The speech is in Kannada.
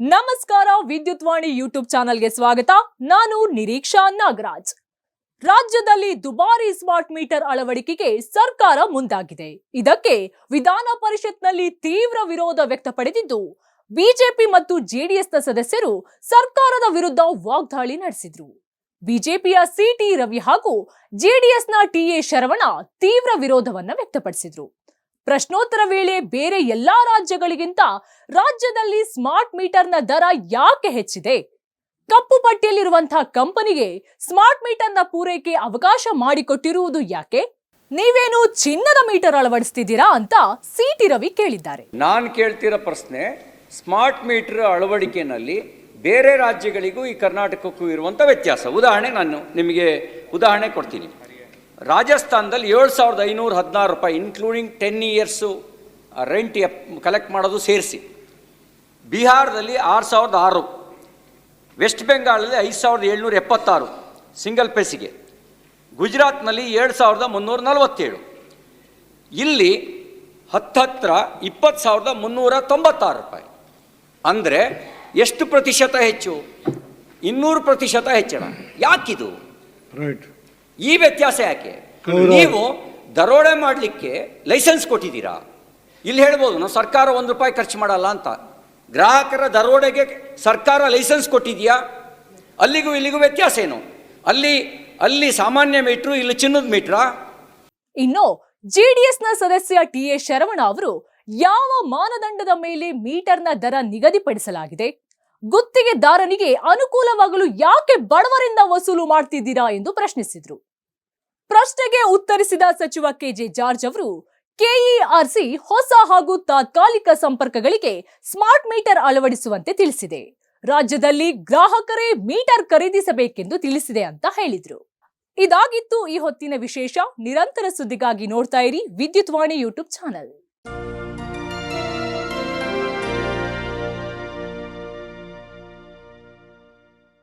ನಮಸ್ಕಾರ ವಿದ್ಯುತ್ ವಾಣಿ ಯೂಟ್ಯೂಬ್ ಚಾನಲ್ಗೆ ಸ್ವಾಗತ. ನಾನು ನಿರೀಕ್ಷಾ ನಾಗರಾಜ್. ರಾಜ್ಯದಲ್ಲಿ ದುಬಾರಿ ಸ್ಮಾರ್ಟ್ ಮೀಟರ್ ಅಳವಡಿಕೆಗೆ ಸರ್ಕಾರ ಮುಂದಾಗಿದೆ. ಇದಕ್ಕೆ ವಿಧಾನ ಪರಿಷತ್ನಲ್ಲಿ ತೀವ್ರ ವಿರೋಧ ವ್ಯಕ್ತಪಡಿಸಿದ್ದು ಬಿಜೆಪಿ ಮತ್ತು ಜೆಡಿಎಸ್ನ ಸದಸ್ಯರು ಸರ್ಕಾರದ ವಿರುದ್ಧ ವಾಗ್ದಾಳಿ ನಡೆಸಿದ್ರು. ಬಿಜೆಪಿಯ ಸಿಟಿ ರವಿ ಹಾಗೂ ಜೆಡಿಎಸ್ನ ಟಿಎ ಶರವಣ ತೀವ್ರ ವಿರೋಧವನ್ನ ವ್ಯಕ್ತಪಡಿಸಿದ್ರು. ಪ್ರಶ್ನೋತ್ತರ ವೇಳೆ ಬೇರೆ ಎಲ್ಲಾ ರಾಜ್ಯಗಳಿಗಿಂತ ರಾಜ್ಯದಲ್ಲಿ ಸ್ಮಾರ್ಟ್ ಮೀಟರ್ನ ದರ ಯಾಕೆ ಹೆಚ್ಚಿದೆ? ಕಪ್ಪು ಪಟ್ಟಿಯಲ್ಲಿರುವಂತಹ ಕಂಪನಿಗೆ ಸ್ಮಾರ್ಟ್ ಮೀಟರ್ನ ಪೂರೈಕೆ ಅವಕಾಶ ಮಾಡಿಕೊಟ್ಟಿರುವುದು ಯಾಕೆ? ನೀವೇನು ಚಿನ್ನದ ಮೀಟರ್ ಅಳವಡಿಸ್ತಿದ್ದೀರಾ ಅಂತ ಸಿಟಿ ರವಿ ಕೇಳಿದ್ದಾರೆ. ನಾನು ಕೇಳ್ತಿರೋ ಪ್ರಶ್ನೆ, ಸ್ಮಾರ್ಟ್ ಮೀಟರ್ ಅಳವಡಿಕೆಯಲ್ಲಿ ಬೇರೆ ರಾಜ್ಯಗಳಿಗೂ ಈ ಕರ್ನಾಟಕಕ್ಕೂ ಇರುವಂಥ ವ್ಯತ್ಯಾಸ. ಉದಾಹರಣೆ ನಾನು ನಿಮಗೆ ಉದಾಹರಣೆ ಕೊಡ್ತೀನಿ. ರಾಜಸ್ಥಾನದಲ್ಲಿ ಏಳು ಸಾವಿರದ ಐನೂರ ಹದಿನಾರು ರೂಪಾಯಿ ಇನ್ಕ್ಲೂಡಿಂಗ್ ಟೆನ್ ಇಯರ್ಸು ರೆಂಟ್ ಎಪ್ ಕಲೆಕ್ಟ್ ಮಾಡೋದು ಸೇರಿಸಿ. ಬಿಹಾರದಲ್ಲಿ ಆರು ಸಾವಿರದ ಆರು ವೆಸ್ಟ್ ಬೆಂಗಾಲಲ್ಲಿ ಐದು ಸಾವಿರದ ಏಳ್ನೂರ ಎಪ್ಪತ್ತಾರು ಸಿಂಗಲ್ ಪೇಸಿಗೆ ಗುಜರಾತ್ನಲ್ಲಿ ಏಳು ಸಾವಿರದ ಮುನ್ನೂರ ನಲವತ್ತೇಳು. ಇಲ್ಲಿ ಹತ್ತತ್ರ ಇಪ್ಪತ್ತು ಸಾವಿರದ ಮುನ್ನೂರ ತೊಂಬತ್ತಾರು ರೂಪಾಯಿ. ಅಂದರೆ ಎಷ್ಟು ಪ್ರತಿಶತ ಹೆಚ್ಚು? ಇನ್ನೂರು ಪ್ರತಿಶತ ಹೆಚ್ಚಳ. ಯಾಕಿದು? ರೈಟ್ ಈ ವ್ಯತ್ಯಾಸ ಯಾಕೆ? ನೀವು ದರೋಡೆ ಮಾಡಲಿಕ್ಕೆ ಲೈಸೆನ್ಸ್ ಕೊಟ್ಟಿದ್ದೀರಾ. ಇಲ್ಲಿ ಹೇಳ್ಬೋದು ನಾವು ಸರ್ಕಾರ ಒಂದು ರೂಪಾಯಿ ಖರ್ಚು ಮಾಡಲ್ಲ ಅಂತ. ಗ್ರಾಹಕರ ದರೋಡೆಗೆ ಸರ್ಕಾರ ಲೈಸೆನ್ಸ್ ಕೊಟ್ಟಿದೆಯಾ ಅಲ್ಲಿಗೂ ಇಲ್ಲಿಗೂ ವ್ಯತ್ಯಾಸ ಏನು? ಅಲ್ಲಿ ಅಲ್ಲಿ ಸಾಮಾನ್ಯ ಮೀಟ್ರು ಇಲ್ಲಿ ಚಿನ್ನದ ಮೀಟ್ರಾ? ಇನ್ನು ಜೆಡಿಎಸ್ನ ಸದಸ್ಯ ಟಿ ಎ ಶರವಣ ಅವರು ಯಾವ ಮಾನದಂಡದ ಮೇಲೆ ಮೀಟರ್ನ ದರ ನಿಗದಿಪಡಿಸಲಾಗಿದೆ? ಗುತ್ತಿಗೆದಾರನಿಗೆ ಅನುಕೂಲವಾಗಲು ಯಾಕೆ ಬಡವರಿಂದ ವಸೂಲು ಮಾಡ್ತಿದ್ದೀರಾ ಎಂದು ಪ್ರಶ್ನಿಸಿದ್ರು. ಪ್ರಶ್ನೆಗೆ ಉತ್ತರಿಸಿದ ಸಚಿವ ಕೆಜೆ ಜಾರ್ಜ್ ಅವರು ಕೆಇಆರ್ಸಿ ಹೊಸ ಹಾಗೂ ತಾತ್ಕಾಲಿಕ ಸಂಪರ್ಕಗಳಿಗೆ ಸ್ಮಾರ್ಟ್ ಮೀಟರ್ ಅಳವಡಿಸುವಂತೆ ತಿಳಿಸಿದೆ. ರಾಜ್ಯದಲ್ಲಿ ಗ್ರಾಹಕರೇ ಮೀಟರ್ ಖರೀದಿಸಬೇಕೆಂದು ತಿಳಿಸಿದೆ ಅಂತ ಹೇಳಿದ್ರು. ಇದಾಗಿತ್ತು ಈ ಹೊತ್ತಿನ ವಿಶೇಷ. ನಿರಂತರ ಸುದ್ದಿಗಾಗಿ ನೋಡ್ತಾ ಇರಿ ವಿದ್ಯುತ್ ವಾಣಿ ಯೂಟ್ಯೂಬ್ ಚಾನಲ್.